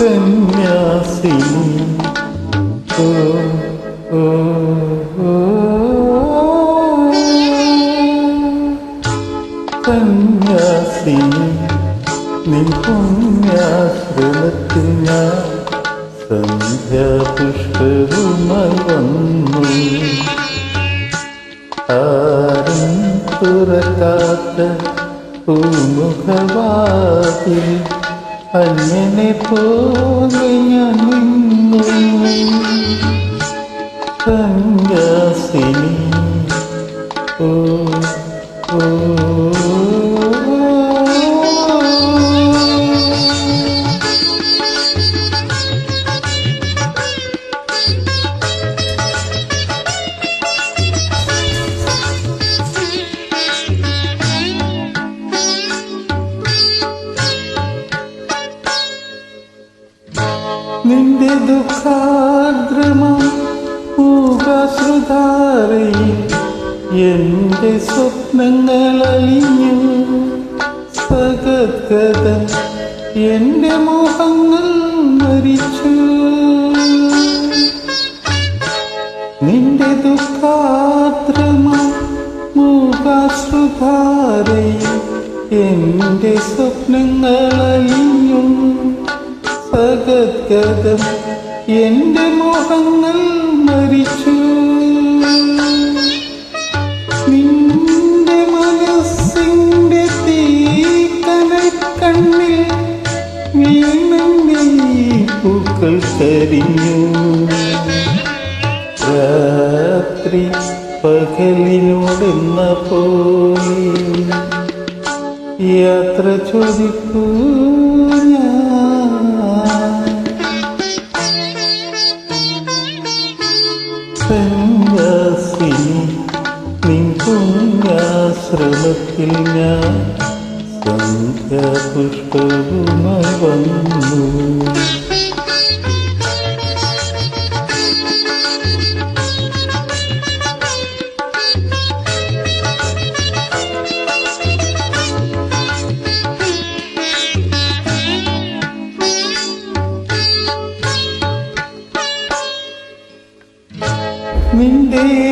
സന്യാസിനി ഓ ഓ സന്യാസിനി നിൻ പുണ്യാശ്രമത്തിൽ ഞാൻ സന്ധ്യാപുഷ്പവുമായി വന്നു. ആരും തുറക്കാത്ത പൂമുഖവാതിൽ അങ്ങനെ പോലെ ഞാൻ നിന്നു. സന്യാസിനി ഓ ഓ. ഊകാശ്രുധാരയിൽ സ്വപ്നങ്ങൾ സ്വപ്നങ്ങളലിഞ്ഞു. സഗദ്ഗത എന്റെ മോഹങ്ങൾ മരിച്ചു. നിന്റെ മൂകാശ്രുധാരയിൽ എന്റെ സ്വപ്നങ്ങളലിഞ്ഞു. സഗദ്ഗതം എന്റെ മോഹങ്ങൾ മരിച്ചു. പൂക്കൾ കരിഞ്ഞു രാത്രി പകലിനോടെന്ന പോലെ യാത്ര ചോദിക്കൂ ഞാൻ. പുഷ്പവുമായി പുണ്യാശ്രമത്തിൽ ഞാൻ സന്ധ്യാപുഷ്പവുമായി വന്നു.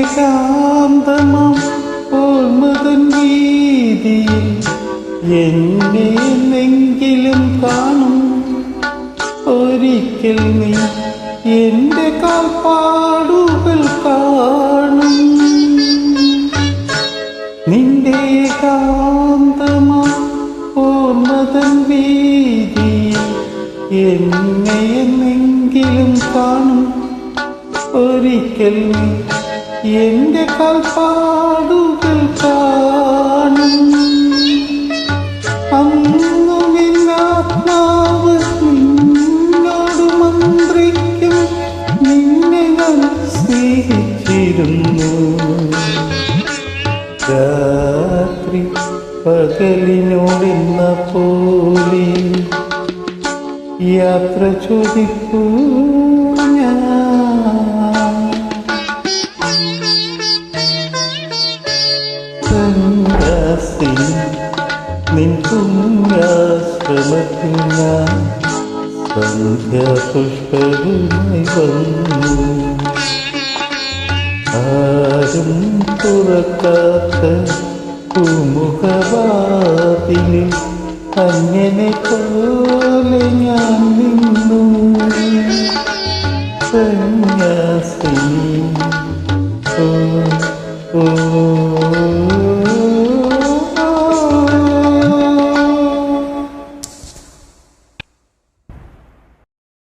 കാന്തമം ഓർമ്മതൻ വീതിയിൽ എന്നെ എന്നെങ്കിലും കാണും. ഒരിക്കൽ നീ എന്റെ കാൽപ്പാടുകൾ കാണും. നിന്റെ കാന്തമം ഓർമ്മതൻ വീതിയിൽ എന്നെ എന്നെങ്കിലും കാണും. ഒരിക്കൽ നീ എന്റെ കൽപ്പാടുകൾ കാണും. അന്നും നിന്നെ ഞാൻ രാത്രി പകലിനോടെന്ന പോലെ യാത്ര ചോദിക്കൂ. സന്ധ്യാപുഷ്പവുമായി വന്നു ആരും തുറക്കാത്ത പൂമുഖവാതിലിൽ അങ്ങനെ പോലെ ഞാൻ